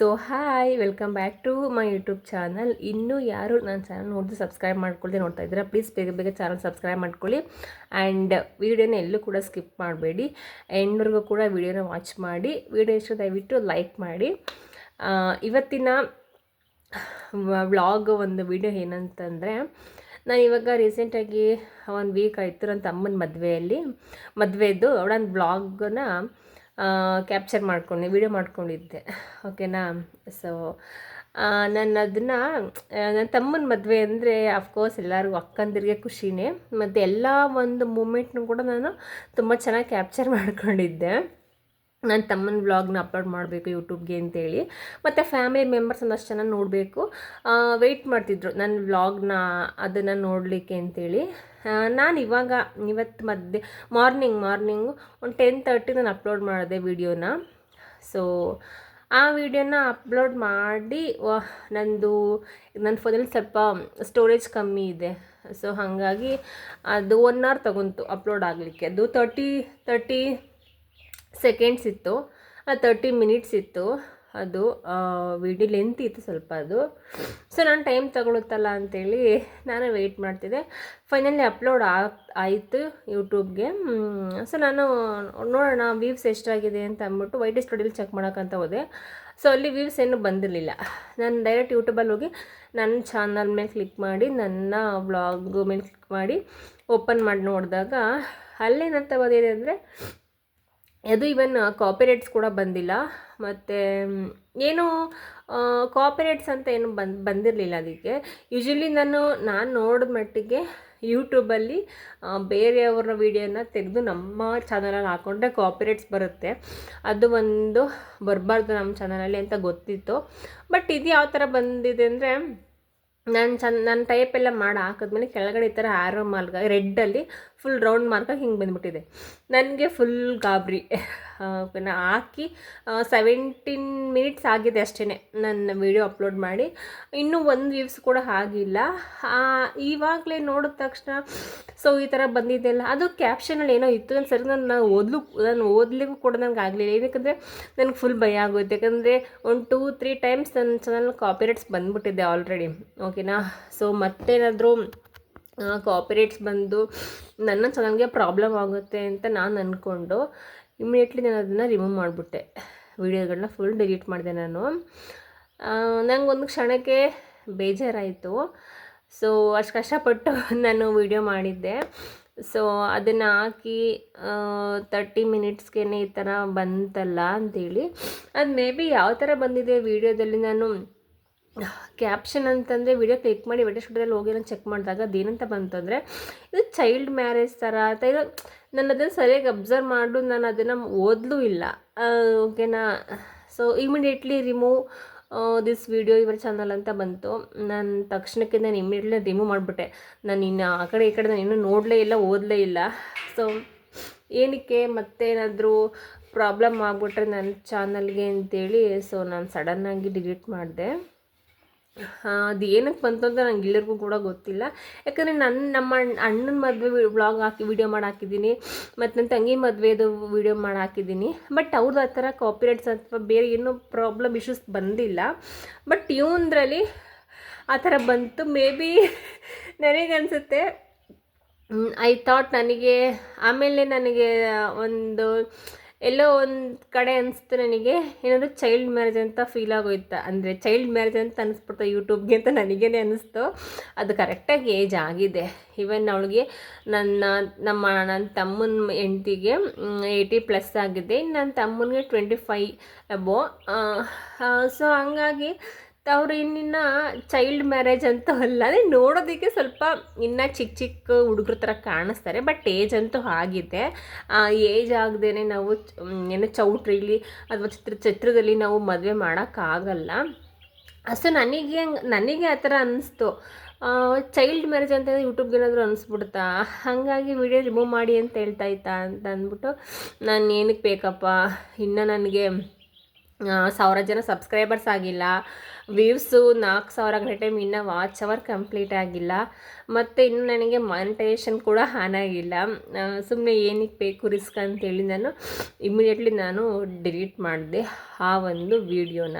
So hi welcome back to my YouTube channel ಇನ್ನೂ ಯಾರು ನನ್ನ ಚಾನಲ್ ನೋಡಿದ್ರೆ ಸಬ್ಸ್ಕ್ರೈಬ್ ಮಾಡ್ಕೊಳ್ಳಿ ನೋಡ್ತಾ ಇದ್ದೀರಾ ಪ್ಲೀಸ್ ಬೇಗ ಬೇಗ ಚಾನಲ್ ಸಬ್ಸ್ಕ್ರೈಬ್ ಮಾಡ್ಕೊಳ್ಳಿ. ಆ್ಯಂಡ್ ವೀಡಿಯೋನ ಎಲ್ಲೂ ಕೂಡ ಸ್ಕಿಪ್ ಮಾಡಬೇಡಿ. ಎಂಡ್ವರೆಗೂ ಕೂಡ ವೀಡಿಯೋನ ವಾಚ್ ಮಾಡಿ. ವೀಡಿಯೋ ಇಷ್ಟ ದಯವಿಟ್ಟು ಲೈಕ್ ಮಾಡಿ. ಇವತ್ತಿನ ವ್ಲಾಗ್ ಒಂದು ವಿಡಿಯೋ ಏನಂತಂದರೆ, ನಾನು ಇವಾಗ ರೀಸೆಂಟಾಗಿ ಒಂದು ವೀಕ್ ಆಯಿತು ನನ್ನ ತಮ್ಮನ ಮದುವೆಯಲ್ಲಿ. ಮದುವೆದ್ದು ಅವಳೊಂದು ಬ್ಲಾಗನ್ನ ಕ್ಯಾಪ್ಚರ್ ಮಾಡ್ಕೊಂಡು ವಿಡಿಯೋ ಮಾಡ್ಕೊಂಡಿದ್ದೆ. ಓಕೆನಾ ಸೊ ನಾನು ಅದನ್ನು ನನ್ನ ತಮ್ಮನ ಮದುವೆ ಅಂದರೆ ಅಫ್ಕೋರ್ಸ್ ಎಲ್ಲರಿಗೂ ಅಕ್ಕಂದಿರಿಗೆ ಖುಷಿನೇ. ಮತ್ತು ಎಲ್ಲ ಒಂದು ಮೂಮೆಂಟ್ನೂ ಕೂಡ ನಾನು ತುಂಬ ಚೆನ್ನಾಗಿ ಕ್ಯಾಪ್ಚರ್ ಮಾಡ್ಕೊಂಡಿದ್ದೆ. ನನ್ನ ತಮ್ಮನ ವ್ಲಾಗ್ನ ಅಪ್ಲೋಡ್ ಮಾಡಬೇಕು ಯೂಟ್ಯೂಬ್ಗೆ ಅಂತೇಳಿ. ಮತ್ತು ಫ್ಯಾಮಿಲಿ ಮೆಂಬರ್ಸ್ ಅಷ್ಟು ಜನ ನೋಡಬೇಕು. ವೆಯ್ಟ್ ಮಾಡ್ತಿದ್ರು ನನ್ನ ವ್ಲಾಗ್ನ ಅದನ್ನು ನೋಡಲಿಕ್ಕೆ ಅಂತೇಳಿ. ನಾನು ಇವಾಗ, ಇವತ್ತು ಮಧ್ಯೆ ಮಾರ್ನಿಂಗ್ ಮಾರ್ನಿಂಗು ಒಂದು ಟೆನ್ ತರ್ಟಿ ನಾನು ಅಪ್ಲೋಡ್ ಮಾಡಿದೆ ವಿಡಿಯೋನ ಸೊ ಆ ವಿಡಿಯೋನ ಅಪ್ಲೋಡ್ ಮಾಡಿ ನಂದು ನನ್ನ ಫೋನಲ್ಲಿ ಸ್ವಲ್ಪ ಸ್ಟೋರೇಜ್ ಕಮ್ಮಿ ಇದೆ. ಸೊ ಹಾಗಾಗಿ ಅದು ಒನ್ ಅವರ್ ತಗೊಂತು ಅಪ್ಲೋಡ್ ಆಗಲಿಕ್ಕೆ. ಅದು ತರ್ಟಿ ತರ್ಟಿ ಸೆಕೆಂಡ್ಸ್ ಇತ್ತು ತರ್ಟಿ ಮಿನಿಟ್ಸ್ ಇತ್ತು. ಅದು ವಿಡಿಯೋ ಲೆಂತ್ ಇತ್ತು ಸ್ವಲ್ಪ ಅದು. ಸೊ ನಾನು ಟೈಮ್ ತಗೊಳುತ್ತಲ್ಲ ಅಂತೇಳಿ ನಾನು ವೆಯ್ಟ್ ಮಾಡ್ತಿದ್ದೆ. ಫೈನಲಿ ಅಪ್ಲೋಡ್ ಆಯಿತು ಯೂಟ್ಯೂಬ್ಗೆ ಸೊ ನಾನು ನೋಡೋಣ ವ್ಯೂವ್ಸ್ ಎಷ್ಟಾಗಿದೆ ಅಂತ ಅಂದ್ಬಿಟ್ಟು ವೈಟ್ ಸ್ಟುಡಿಯೋಲಿ ಚೆಕ್ ಮಾಡೋಕ್ಕಂತ ಹೋದೆ. ಸೊ ಅಲ್ಲಿ ವೀವ್ಸ್ ಏನು ಬಂದಿರಲಿಲ್ಲ. ನಾನು ಡೈರೆಕ್ಟ್ ಯೂಟ್ಯೂಬಲ್ಲಿ ಹೋಗಿ ನನ್ನ ಚಾನಲ್ ಮೇಲೆ ಕ್ಲಿಕ್ ಮಾಡಿ, ನನ್ನ ವ್ಲಾಗ್ ಮೇಲೆ ಕ್ಲಿಕ್ ಮಾಡಿ ಓಪನ್ ಮಾಡಿ ನೋಡಿದಾಗ, ಅಲ್ಲೇನಂತ ಬಂದಿದೆ ಅಂದರೆ ಅದು ಇವನ್ ಕಾಪಿರೇಟ್ಸ್ ಕೂಡ ಬಂದಿಲ್ಲ. ಮತ್ತು ಏನು ಕಾಪಿರೇಟ್ಸ್ ಅಂತ ಏನು ಬಂದು, ಬಂದಿರಲಿಲ್ಲ ಅದಕ್ಕೆ. ಯೂಶ್ವಲಿ ನಾನು ನಾನು ನೋಡಿದ ಮಟ್ಟಿಗೆ ಯೂಟ್ಯೂಬಲ್ಲಿ ಬೇರೆಯವರ ಬೇರೆಯವ್ರ ವೀಡಿಯೋನ ತೆಗೆದು ನಮ್ಮ ಚಾನಲಲ್ಲಿ ಹಾಕೊಂಡ್ರೆ ಕಾಪಿರೇಟ್ಸ್ ಬರುತ್ತೆ. ಅದು ಒಂದು ಬರಬಾರ್ದು ನಮ್ಮ ಚಾನಲಲ್ಲಿ ಅಂತ ಗೊತ್ತಿತ್ತು. ಬಟ್ ಇದು ಯಾವ ಥರ ಬಂದಿದೆ ಅಂದರೆ ನಾನು ಚಂದ ನನ್ನ ಟೈಪ್ ಎಲ್ಲ ಮಾಡಿ ಹಾಕಿದ್ಮೇಲೆ ಕೆಳಗಡೆ ಈ ಥರ ಆ್ಯರೋ ಮಾರ್ಗ ರೆಡ್ಡಲ್ಲಿ ಫುಲ್ ರೌಂಡ್ ಮಾರ್ಕಾಗಿ ಹಿಂಗೆ ಬಂದುಬಿಟ್ಟಿದೆ. ನನಗೆ ಫುಲ್ ಗಾಬರಿ. ಹಾಕಿ ಸೆವೆಂಟೀನ್ ಮಿನಿಟ್ಸ್ ಆಗಿದೆ ಅಷ್ಟೇ ನನ್ನ ವಿಡಿಯೋ ಅಪ್ಲೋಡ್ ಮಾಡಿ. ಇನ್ನೂ ಒಂದು ವ್ಯೂಸ್ ಕೂಡ ಆಗಿಲ್ಲ. ಇವಾಗಲೇ ನೋಡಿದ ತಕ್ಷಣ ಸೊ ಈ ಥರ ಬಂದಿದ್ದೆಲ್ಲ ಅದು ಕ್ಯಾಪ್ಷನಲ್ಲಿ ಏನೋ ಇತ್ತು. ನಾನು ಸರಿ ನಾನು ನಾನು ಓದ್ಲು, ನಾನು ಓದ್ಲಿಕ್ಕೂ ಕೂಡ ನನಗೆ ಆಗಲಿಲ್ಲ. ಏನಕ್ಕೆ ನನಗೆ ಫುಲ್ ಭಯ ಆಗೋಯ್ತು. ಯಾಕಂದರೆ, ಒಂದು ಟೂ ತ್ರೀ ಟೈಮ್ಸ್ ನನ್ನ ಚಾನಲ್ ಕಾಪಿರೇಟ್ಸ್ ಬಂದ್ಬಿಟ್ಟಿದೆ ಆಲ್ರೆಡಿ ಓಕೆನಾ ಸೊ ಮತ್ತೇನಾದರೂ ಕಾಪಿರೇಟ್ಸ್ ಬಂದು ನನ್ನ ಚಾನಲ್ಗೆ ಪ್ರಾಬ್ಲಮ್ ಆಗುತ್ತೆ ಅಂತ ನಾನು ಅಂದ್ಕೊಂಡು ಇಮಿಡಿಯೇಟ್ಲಿ ನಾನು ಅದನ್ನು ರಿಮೂವ್ ಮಾಡಿಬಿಟ್ಟೆ. ವೀಡಿಯೋಗಳನ್ನ ಫುಲ್ ಡಿಲೀಟ್ ಮಾಡಿದೆ ನಾನು. ನಂಗೆ ಒಂದು ಕ್ಷಣಕ್ಕೆ ಬೇಜಾರಾಯಿತು. ಸೊ ಅಷ್ಟು ಕಷ್ಟಪಟ್ಟು ನಾನು ವೀಡಿಯೋ ಮಾಡಿದ್ದೆ. ಸೊ ಅದನ್ನು ಹಾಕಿ ತರ್ಟಿ ಮಿನಿಟ್ಸ್ಗೆ ಈ ಥರ ಬಂತಲ್ಲ ಅಂತೇಳಿ. ಅದು ಮೇ ಬಿ ಯಾವ ಥರ ಬಂದಿದೆ ವೀಡಿಯೋದಲ್ಲಿ ನಾನು ಕ್ಯಾಪ್ಷನ್ ಅಂತಂದರೆ ವಿಡಿಯೋ ಕ್ಲಿಕ್ ಮಾಡಿ ವಿಡಿಯೋ ಸ್ಟುಡಿಯೋದಲ್ಲಿ ಹೋಗಿ ನಾನು ಚೆಕ್ ಮಾಡಿದಾಗ ಅದೇನಂತ ಬಂತಂದರೆ, ಇದು ಚೈಲ್ಡ್ ಮ್ಯಾರೇಜ್ ಥರ ಅಂತ ಇದು ನಾನು ಅದನ್ನು ಸರಿಯಾಗಿ ಅಬ್ಸರ್ವ್ ಮಾಡು ನಾನು ಅದನ್ನು ಓದಲೂ ಇಲ್ಲ. ಓಕೆನಾ so immediately remove this video ಇವರ ಚಾನಲ್ ಅಂತ ಬಂತು. ನಾನು ತಕ್ಷಣಕ್ಕೆ ನಾನು ಇಮಿಡಿಯೇಟ್ಲಿ ರಿಮೂವ್ ಮಾಡಿಬಿಟ್ಟೆ. ನಾನು ಇನ್ನು ಆ ಕಡೆ ಈ ಕಡೆ ನಾನು ಇನ್ನೂ ನೋಡಲೇ ಇಲ್ಲ, ಓದಲೇ ಇಲ್ಲ. ಸೊ ಏನಕ್ಕೆ ಮತ್ತೇನಾದರೂ ಪ್ರಾಬ್ಲಮ್ ಆಗಿಬಿಟ್ರೆ ನನ್ನ ಚಾನಲ್ಗೆ ಅಂತೇಳಿ ಸೊ ನಾನು ಸಡನ್ನಾಗಿ ಡಿಲೀಟ್ ಮಾಡಿದೆ. ಅದು ಏನಕ್ಕೆ ಬಂತು ಅಂತ ನಂಗೆ ಎಲ್ಲರಿಗೂ ಕೂಡ ಗೊತ್ತಿಲ್ಲ. ಯಾಕಂದರೆ ನನ್ನ ನಮ್ಮ ಅಣ್ಣ ಅಣ್ಣನ ಮದುವೆ ವ್ಲಾಗ್ ಹಾಕಿ ವೀಡಿಯೋ ಮಾಡಿ ಹಾಕಿದ್ದೀನಿ ಮತ್ತು ನನ್ನ ತಂಗಿ ಮದುವೆದು ವಿಡಿಯೋ ಮಾಡಿ ಹಾಕಿದ್ದೀನಿ ಬಟ್ ಅವ್ರದ್ದು ಆ ಥರ ಕಾಪಿರೈಟ್ಸ್ ಅಥವಾ ಬೇರೆ ಏನೂ ಪ್ರಾಬ್ಲಮ್ ಇಶ್ಯೂಸ್ ಬಂದಿಲ್ಲ. ಬಟ್ ಇವಂದ್ರಲ್ಲಿ ಆ ಥರ ಬಂತು. ಮೇ ಬಿ ನನಗನ್ಸುತ್ತೆ. ಐ ಥಾಟ್ ನನಗೆ, ಆಮೇಲೆ ನನಗೆ ಒಂದು ಎಲ್ಲೋ ಒಂದು ಕಡೆ ಅನಿಸ್ತು ನನಗೆ. ಏನಾದರೂ ಚೈಲ್ಡ್ ಮ್ಯಾರೇಜ್ ಅಂತ ಫೀಲ್ ಆಗೋಯ್ತು? ಅಂದರೆ ಚೈಲ್ಡ್ ಮ್ಯಾರೇಜ್ ಅಂತ ಅನಿಸ್ಬಿಡ್ತು ಯೂಟ್ಯೂಬ್ಗೆ ಅಂತ ನನಗೇನೆ ಅನಿಸ್ತು. ಅದು ಕರೆಕ್ಟಾಗಿ ಏಜ್ ಆಗಿದೆ. ಈವನ್ ಅವಳಿಗೆ ನನ್ನ, ನಮ್ಮ ನನ್ನ ತಮ್ಮನ ಹೆಂಡ್ತಿಗೆ ಏಯ್ಟಿ ಪ್ಲಸ್ ಆಗಿದೆ. ನನ್ನ ತಮ್ಮನಿಗೆ ಟ್ವೆಂಟಿ ಫೈ ಅಬೋ ಸೊ ಹಂಗಾಗಿ ಅವ್ರು ಇನ್ನಿನ್ನ ಚೈಲ್ಡ್ ಮ್ಯಾರೇಜ್ ಅಂತ ಅಲ್ಲ, ಅದೇ ನೋಡೋದಕ್ಕೆ ಸ್ವಲ್ಪ ಇನ್ನು ಚಿಕ್ಕ ಚಿಕ್ಕ ಹುಡುಗ್ರ ಥರ ಕಾಣಿಸ್ತಾರೆ ಬಟ್ ಏಜ್ ಅಂತೂ ಆಗಿದೆ. ಏಜ್ ಆಗದೇ ನಾವು ಏನು ಚೌಟ್ರಿಲಿ ಅಥವಾ ಚಿತ್ರ, ಚಿತ್ರದಲ್ಲಿ ನಾವು ಮದುವೆ ಮಾಡೋಕ್ಕಾಗಲ್ಲ. ಸೊ ನನಗೆ ನನಗೆ ಆ ಥರ ಅನ್ನಿಸ್ತು ಚೈಲ್ಡ್ ಮ್ಯಾರೇಜ್ ಅಂತ ಯೂಟ್ಯೂಬ್ಗೆ ಏನಾದರೂ ಅನಿಸ್ಬಿಡ್ತಾ? ಹಾಗಾಗಿ ವಿಡಿಯೋ ರಿಮೂವ್ ಮಾಡಿ ಅಂತ ಹೇಳ್ತಾ ಇತ್ತಾ ಅಂತ ಅಂದ್ಬಿಟ್ಟು ನಾನು ಏನಕ್ಕೆ ಬೇಕಪ್ಪ? ಇನ್ನು ನನಗೆ ಸಾವಿರ ಜನ ಸಬ್ಸ್ಕ್ರೈಬರ್ಸ್ ಆಗಿಲ್ಲ. ವ್ಯೂವ್ಸು ನಾಲ್ಕು ಸಾವಿರ ಗಂಟೆ ಟೈಮ್ ಇನ್ನೂ ವಾಚ್ ಅವರ್ ಕಂಪ್ಲೀಟ್ ಆಗಿಲ್ಲ. ಮತ್ತು ಇನ್ನು ನನಗೆ ಮಾನಿಟೈಸೇಷನ್ ಕೂಡ ಆನ್ ಆಗಿಲ್ಲ. ಸುಮ್ಮನೆ ಏನಕ್ಕೆ ಬೇಕು ರಿಸ್ಕ್ ಅಂತೇಳಿ ನಾನು ಇಮಿಡಿಯೇಟ್ಲಿ ನಾನು ಡಿಲೀಟ್ ಮಾಡಿದೆ ಆ ಒಂದು ವಿಡಿಯೋನ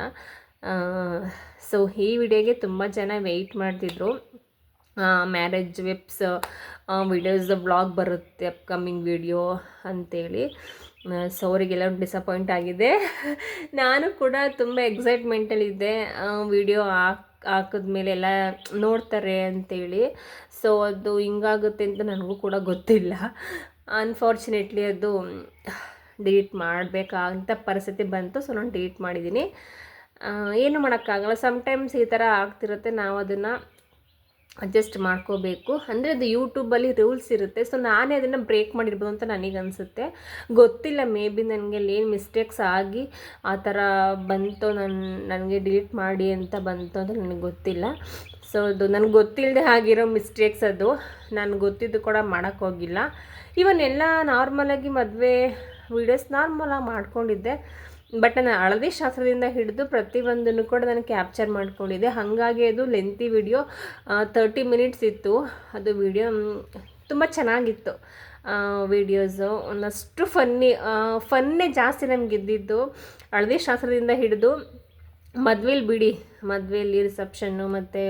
ಸೊ ಈ ವಿಡಿಯೋಗೆ ತುಂಬ ಜನ ವೆಯ್ಟ್ ಮಾಡ್ತಿದ್ರು. ಮ್ಯಾರೇಜ್ ವೆಬ್ಸ್ ವಿಡಿಯೋಸ್ ಬ್ಲಾಗ್ ಬರುತ್ತೆ ಅಪ್ಕಮಿಂಗ್ ವಿಡಿಯೋ ಅಂತೇಳಿ. ಸೊ ಅವರಿಗೆಲ್ಲ ಡಿಸಪಾಯಿಂಟ್ ಆಗಿದೆ. ನಾನು ಕೂಡ ತುಂಬ ಎಕ್ಸೈಟ್ಮೆಂಟಲ್ಲಿದ್ದೆ ವಿಡಿಯೋ ಹಾಕ್ ಹಾಕಿದ್ಮೇಲೆ ಎಲ್ಲ ನೋಡ್ತಾರೆ ಅಂತೇಳಿ. ಸೊ ಅದು ಹಿಂಗಾಗುತ್ತೆ ಅಂತ ನನಗೂ ಕೂಡ ಗೊತ್ತಿಲ್ಲ. ಅನ್ಫಾರ್ಚುನೇಟ್ಲಿ ಅದು ಡಿಲೀಟ್ ಮಾಡಬೇಕಾದಂಥ ಪರಿಸ್ಥಿತಿ ಬಂತು. ಸೊ ನಾನು ಡಿಲೀಟ್ ಮಾಡಿದ್ದೀನಿ. ಏನು ಮಾಡೋಕ್ಕಾಗಲ್ಲ. ಸಮ್ಟೈಮ್ಸ್ ಈ ಥರ ಆಗ್ತಿರುತ್ತೆ. ನಾವು ಅದನ್ನು ಅಡ್ಜಸ್ಟ್ ಮಾಡ್ಕೋಬೇಕು. ಅಂದರೆ ಅದು ಯೂಟ್ಯೂಬಲ್ಲಿ ರೂಲ್ಸ್ ಇರುತ್ತೆ. ಸೊ ನಾನೇ ಅದನ್ನು ಬ್ರೇಕ್ ಮಾಡಿರ್ಬೋದು ಅಂತ ನನಗೆ ಅನಿಸುತ್ತೆ. ಗೊತ್ತಿಲ್ಲ ಮೇ ಬಿ ನನಗೆ ಅಲ್ಲಿ ಏನು ಮಿಸ್ಟೇಕ್ಸ್ ಆಗಿ ಆ ಥರ ಬಂತು ನನ್ನ ನನಗೆ ಡಿಲೀಟ್ ಮಾಡಿ ಅಂತ ಬಂತು ಅಂತ ನನಗೆ ಗೊತ್ತಿಲ್ಲ. ಸೊ ಅದು ನನಗೆ ಗೊತ್ತಿಲ್ಲದೆ ಆಗಿರೋ ಮಿಸ್ಟೇಕ್ಸ್ ಅದು. ನಾನು ಗೊತ್ತಿದ್ದು ಕೂಡ ಮಾಡೋಕ್ಕೋಗಿಲ್ಲ ಇವನ್ ಎಲ್ಲ ನಾರ್ಮಲಾಗಿ ಮದುವೆ ವೀಡಿಯೋಸ್ ನಾರ್ಮಲಾಗಿ ಮಾಡ್ಕೊಂಡಿದ್ದೆ. ಬಟ್ ನಾನು ಹಳದಿ ಶಾಸ್ತ್ರದಿಂದ ಹಿಡಿದು ಪ್ರತಿಯೊಂದನ್ನು ಕೂಡ ನಾನು ಕ್ಯಾಪ್ಚರ್ ಮಾಡ್ಕೊಂಡಿದ್ದೆ. ಹಾಗಾಗಿ ಅದು ಲೆಂತಿ ವಿಡಿಯೋ ತರ್ಟಿ ಮಿನಿಟ್ಸ್ ಇತ್ತು. ಅದು ವಿಡಿಯೋ ತುಂಬ ಚೆನ್ನಾಗಿತ್ತು. ವಿಡಿಯೋಸು ಒಂದಷ್ಟು ಫನ್ನಿ ಫನ್ನೇ ಜಾಸ್ತಿ ನಮ್ಗೆ ಇದ್ದಿದ್ದು ಹಳದಿ ಶಾಸ್ತ್ರದಿಂದ ಹಿಡಿದು ಮದ್ವೆಲಿ ಬಿಡಿ ಮದುವೆಯಲ್ಲಿ ರಿಸೆಪ್ಷನ್ನು ಮತ್ತು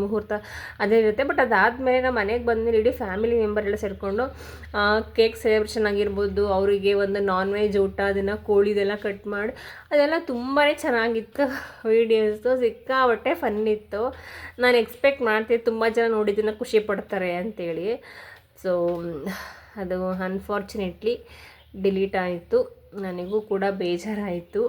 ಮುಹೂರ್ತ ಅದೇ ಇರುತ್ತೆ. ಬಟ್ ಅದಾದಮೇಲೆ ನಮ್ಮ ಮನೆಗೆ ಬಂದಮೇಲೆ ಇಡೀ ಫ್ಯಾಮಿಲಿ ಮೆಂಬರ್ ಎಲ್ಲ ಸೇರಿಕೊಂಡು ಕೇಕ್ ಸೆಲೆಬ್ರೇಷನ್ ಆಗಿರ್ಬೋದು, ಅವರಿಗೆ ಒಂದು ನಾನ್ ವೆಜ್ ಊಟ, ಅದನ್ನು ಕೋಳಿದೆಲ್ಲ ಕಟ್ ಮಾಡಿ, ಅದೆಲ್ಲ ತುಂಬಾ ಚೆನ್ನಾಗಿತ್ತು. ವೀಡಿಯೋಸು ಸಿಕ್ಕಾಪಟ್ಟೆ ಫನ್ ಇತ್ತು. ನಾನು ಎಕ್ಸ್ಪೆಕ್ಟ್ ಮಾಡ್ತೀನಿ ತುಂಬ ಜನ ನೋಡಿದ್ದನ್ನು ಖುಷಿ ಪಡ್ತಾರೆ ಅಂತೇಳಿ. ಸೊ ಅದು ಅನ್ಫಾರ್ಚುನೇಟ್ಲಿ ಡಿಲೀಟ್ ಆಯಿತು. ನನಗೂ ಕೂಡ ಬೇಜಾರಾಯಿತು.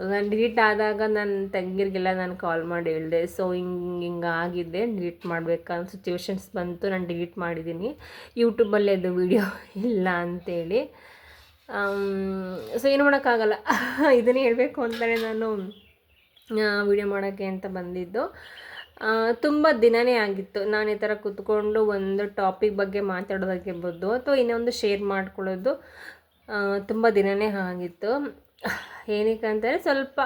ಸೊ ನಾನು ಡಿಲೀಟ್ ಆದಾಗ ನನ್ನ ತಂಗಿರಿಗೆಲ್ಲ ನಾನು ಕಾಲ್ ಮಾಡಿ ಹೇಳಿದೆ ಸೊ ಹಿಂಗೆ ಹಿಂಗೆ ಆಗಿದ್ದೆ ಡಿಲೀಟ್ ಮಾಡಬೇಕಂತ ಸಿಚುವೇಶನ್ಸ್ ಬಂತು, ನಾನು ಡಿಲೀಟ್ ಮಾಡಿದ್ದೀನಿ ಯೂಟ್ಯೂಬಲ್ಲಿ ಅದು ವೀಡಿಯೋ ಇಲ್ಲ ಅಂತೇಳಿ. ಸೊ ಏನು ಮಾಡೋಕ್ಕಾಗಲ್ಲ. ಇದನ್ನೇ ಹೇಳಬೇಕು ಅಂತಲೇ ನಾನು ವೀಡಿಯೋ ಮಾಡೋಕ್ಕೆ ಅಂತ ಬಂದಿದ್ದು. ತುಂಬ ದಿನವೇ ಆಗಿತ್ತು. ನಾನು ಈ ಥರ ಕೂತ್ಕೊಂಡು ಒಂದು ಟಾಪಿಕ್ ಬಗ್ಗೆ ಮಾತಾಡೋದಾಗಿರ್ಬೋದು ಅಥವಾ ಇನ್ನೊಂದು ಶೇರ್ ಮಾಡ್ಕೊಳ್ಳೋದು ತುಂಬ ದಿನವೇ ಆಗಿತ್ತು. ಏನಕ್ಕೆ ಅಂತಂದರೆ ಸ್ವಲ್ಪ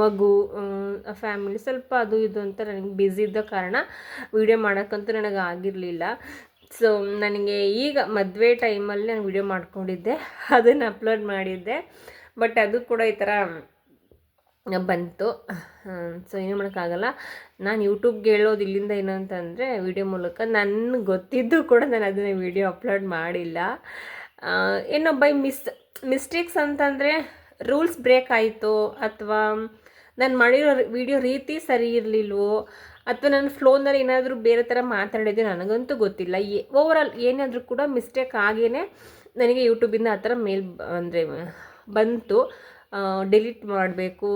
ಮಗು ಫ್ಯಾಮಿಲಿ ಸ್ವಲ್ಪ ಅದು ಇದು ಅಂತ ನನಗೆ ಬ್ಯುಸಿ ಇದ್ದ ಕಾರಣ ವೀಡಿಯೋ ಮಾಡೋಕ್ಕಂತೂ ನನಗೆ ಆಗಿರಲಿಲ್ಲ. ಸೊ ನನಗೆ ಈಗ ಮದುವೆ ಟೈಮಲ್ಲಿ ನಾನು ವೀಡಿಯೋ ಮಾಡ್ಕೊಂಡಿದ್ದೆ, ಅದನ್ನು ಅಪ್ಲೋಡ್ ಮಾಡಿದ್ದೆ. ಬಟ್ ಅದು ಕೂಡ ಈ ಥರ ಬಂತು. ಸೊ ಏನು ಮಾಡೋಕ್ಕಾಗಲ್ಲ. ನಾನು ಯೂಟ್ಯೂಬ್ಗೆ ಹೇಳೋದು ಇಲ್ಲಿಂದ ಏನು ಅಂತಂದರೆ ವಿಡಿಯೋ ಮೂಲಕ ನನ್ನ ಗೊತ್ತಿದ್ದು ಕೂಡ ನಾನು ಅದನ್ನು ವೀಡಿಯೋ ಅಪ್ಲೋಡ್ ಮಾಡಿಲ್ಲ. ಏನೋ ಬೈ ಮಿಸ್ ಮಿಸ್ಟೇಕ್ಸ್ ಅಂತಂದರೆ ರೂಲ್ಸ್ ಬ್ರೇಕ್ ಆಯಿತು ಅಥವಾ ನಾನು ಮಾಡಿರೋ ವಿಡಿಯೋ ರೀತಿ ಸರಿ ಇರಲಿಲ್ವೋ, ಅಥವಾ ನನ್ನ ಫ್ಲೋನಲ್ಲಿ ಏನಾದರೂ ಬೇರೆ ಥರ ಮಾತಾಡಿದೆ ನನಗಂತೂ ಗೊತ್ತಿಲ್ಲ. ಏ ಓವರಾಲ್ ಏನಾದರೂ ಕೂಡ ಮಿಸ್ಟೇಕ್ ಆಗೇ ನನಗೆ ಯೂಟ್ಯೂಬಿಂದ ಆ ಥರ ಮೇಲ್ ಅಂದರೆ ಬಂತು. ಡಿಲೀಟ್ ಮಾಡಬೇಕು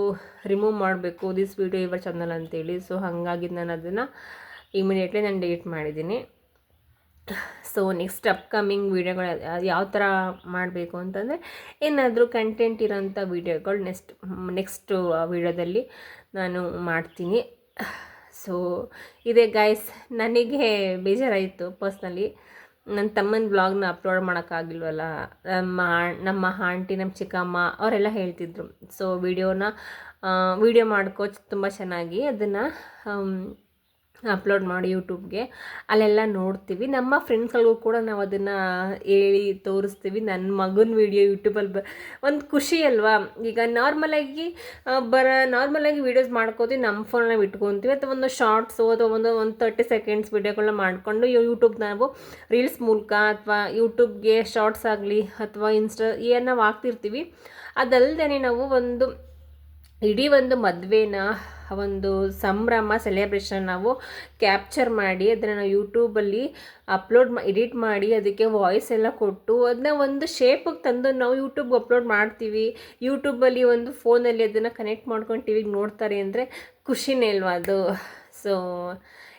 ರಿಮೂವ್ ಮಾಡಬೇಕು ದಿಸ್ ವಿಡಿಯೋ ಇವರ್ ಚಾನಲ್ ಅಂತೇಳಿ. ಸೊ ಹಾಗಾಗಿ ನಾನು ಅದನ್ನು ಇಮಿಡಿಯೇಟ್ಲಿ ನಾನು ಡಿಲೀಟ್ ಮಾಡಿದ್ದೀನಿ. ಸೊ ನೆಕ್ಸ್ಟ್ ಅಪ್ಕಮಿಂಗ್ ವೀಡಿಯೋಗಳು ಯಾವ ಥರ ಮಾಡಬೇಕು ಅಂತಂದರೆ ಏನಾದರೂ ಕಂಟೆಂಟ್ ಇರೋಂಥ ವೀಡಿಯೋಗಳು ನೆಕ್ಸ್ಟ್ ನೆಕ್ಸ್ಟು ವೀಡಿಯೋದಲ್ಲಿ ನಾನು ಮಾಡ್ತೀನಿ. ಸೊ ಇದೇ ಗಾಯ್ಸ್ ನನಗೆ ಬೇಜಾರಾಯಿತು ಪರ್ಸ್ನಲಿ ನನ್ನ ತಮ್ಮನ ಬ್ಲಾಗ್ನ ಅಪ್ಲೋಡ್ ಮಾಡೋಕ್ಕಾಗಿಲ್ವಲ್ಲ? ನಮ್ಮ ನಮ್ಮ ಆಂಟಿ, ನಮ್ಮ ಚಿಕ್ಕಮ್ಮ ಅವರೆಲ್ಲ ಹೇಳ್ತಿದ್ರು. ಸೊ ವೀಡಿಯೋನ ವೀಡಿಯೋ ಮಾಡ್ಕೋ, ತುಂಬ ಚೆನ್ನಾಗಿ. ಅದನ್ನು ಅಪ್ಲೋಡ್ ಮಾಡಿ ಯೂಟ್ಯೂಬ್ಗೆ, ಅಲ್ಲೆಲ್ಲ ನೋಡ್ತೀವಿ. ನಮ್ಮ ಫ್ರೆಂಡ್ಸ್ಗಳಿಗೂ ಕೂಡ ನಾವು ಅದನ್ನು ಹೇಳಿ ತೋರಿಸ್ತೀವಿ. ನನ್ನ ಮಗನ ವೀಡಿಯೋ ಯೂಟ್ಯೂಬಲ್ಲಿ ಬ, ಒಂದು ಖುಷಿ ಅಲ್ವಾ? ಈಗ ನಾರ್ಮಲಾಗಿ ಬರ, ನಾರ್ಮಲಾಗಿ ವೀಡಿಯೋಸ್ ಮಾಡ್ಕೋತೀವಿ ನಮ್ಮ ಫೋನಲ್ಲಿ ಇಟ್ಕೊತೀವಿ. ಅಥವಾ ಒಂದು ಶಾರ್ಟ್ಸು ಅಥವಾ ಒಂದು ಒಂದು ತರ್ಟಿ ಸೆಕೆಂಡ್ಸ್ ವೀಡಿಯೋಗಳನ್ನ ಮಾಡಿಕೊಂಡು ಯೂಟ್ಯೂಬ್ ನಾವು ರೀಲ್ಸ್ ಮೂಲಕ ಅಥವಾ ಯೂಟ್ಯೂಬ್ಗೆ ಶಾರ್ಟ್ಸ್ ಆಗಲಿ ಅಥವಾ ಇನ್ಸ್ಟಾ ಏನು ನಾವು ಹಾಕ್ತಿರ್ತೀವಿ. ಅದಲ್ಲದೆ ನಾವು ಒಂದು ಇಡೀ ಒಂದು ಮದುವೆನ, ಒಂದು ಸಂಭ್ರಮ ಸೆಲೆಬ್ರೇಷನ್ ನಾವು ಕ್ಯಾಪ್ಚರ್ ಮಾಡಿ, ಅದನ್ನು ನಾವು ಯೂಟ್ಯೂಬಲ್ಲಿ ಅಪ್ಲೋಡ್ ಮಾ ಎಡಿಟ್ ಮಾಡಿ, ಅದಕ್ಕೆ ವಾಯ್ಸ್ ಎಲ್ಲ ಕೊಟ್ಟು ಅದನ್ನ ಒಂದು ಶೇಪಿಗೆ ತಂದು ನಾವು ಯೂಟ್ಯೂಬ್ಗೆ ಅಪ್ಲೋಡ್ ಮಾಡ್ತೀವಿ. ಯೂಟ್ಯೂಬಲ್ಲಿ ಒಂದು ಫೋನಲ್ಲಿ ಅದನ್ನು ಕನೆಕ್ಟ್ ಮಾಡ್ಕೊಂಡು ಟಿವಿಗೆ ನೋಡ್ತಾರೆ ಅಂದರೆ ಖುಷಿನೇ ಅಲ್ವಾ ಅದು. ಸೊ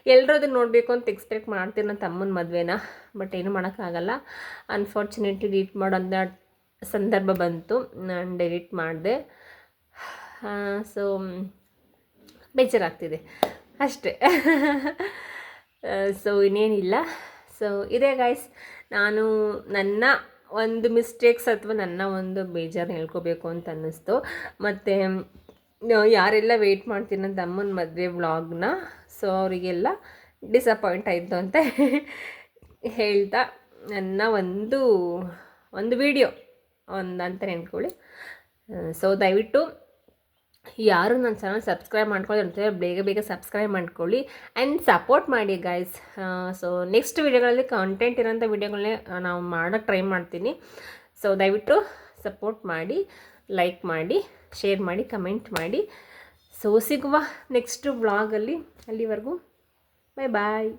ಎಲ್ಲರೂ ಅದನ್ನು ನೋಡಬೇಕು ಅಂತ ಎಕ್ಸ್ಪೆಕ್ಟ್ ಮಾಡ್ತೀನಿ ನನ್ನ ತಮ್ಮನ ಮದುವೆನ ಬಟ್ ಏನು ಮಾಡೋಕ್ಕಾಗಲ್ಲ. ಅನ್ಫಾರ್ಚುನೇಟ್ಲಿ ಡಿಲೀಟ್ ಮಾಡೋಂಥ ಸಂದರ್ಭ ಬಂತು. ನಾನು ಡೆಲಿಟ್ ಮಾಡಿದೆ. ಸೊ ಬೇಜಾರಾಗ್ತಿದೆ. ಅಷ್ಟೇ. ಸೊ ಇನ್ನೇನಿಲ್ಲ. ಸೊ ಇದೇ ಗಾಯ್ಸ್ ನಾನು ನನ್ನ ಒಂದು ಮಿಸ್ಟೇಕ್ಸ್ ಅಥವಾ ನನ್ನ ಒಂದು ಬೇಜಾರು ಹೇಳ್ಕೋಬೇಕು ಅಂತ ಅನ್ನಿಸ್ತು. ಮತ್ತು ಯಾರೆಲ್ಲ ವೆಯ್ಟ್ ಮಾಡ್ತೀನಿ ನನ್ನ ಅಮ್ಮನ ಮದುವೆ ವ್ಲಾಗ್ನ ಸೊ ಅವರಿಗೆಲ್ಲ ಡಿಸಪಾಯಿಂಟ್ ಆಯಿತು ಅಂತ ಹೇಳ್ತಾ ನನ್ನ ಒಂದು ಒಂದು ವಿಡಿಯೋ ಒಂದು ಅಂತ ನೆನ್ಕೊಳ್ಳಿ. ಸೊ ದಯವಿಟ್ಟು ಯಾರು ನನ್ನ ಚಾನಲ್ ಸಬ್ಸ್ಕ್ರೈಬ್ ಮಾಡ್ಕೊಳ್ಳಿ ಅಂತ ಬೇಗ ಬೇಗ ಸಬ್ಸ್ಕ್ರೈಬ್ ಮಾಡ್ಕೊಳ್ಳಿ ಆ್ಯಂಡ್ ಸಪೋರ್ಟ್ ಮಾಡಿ ಗೈಸ್ ಸೊ ನೆಕ್ಸ್ಟ್ ವೀಡಿಯೋಗಳಲ್ಲಿ ಕಂಟೆಂಟ್ ಇರೋಂಥ ವೀಡಿಯೋಗಳನ್ನೇ ನಾವು ಮಾಡೋಕ್ಕೆ ಟ್ರೈ ಮಾಡ್ತೀನಿ. ಸೊ ದಯವಿಟ್ಟು ಸಪೋರ್ಟ್ ಮಾಡಿ ಲೈಕ್ ಮಾಡಿ ಶೇರ್ ಮಾಡಿ ಕಮೆಂಟ್ ಮಾಡಿ. ಸೊ ಸಿಗುವ ನೆಕ್ಸ್ಟ್ ವ್ಲಾಗಲ್ಲಿ ಅಲ್ಲಿವರೆಗೂ ಬಾಯ್ ಬಾಯ್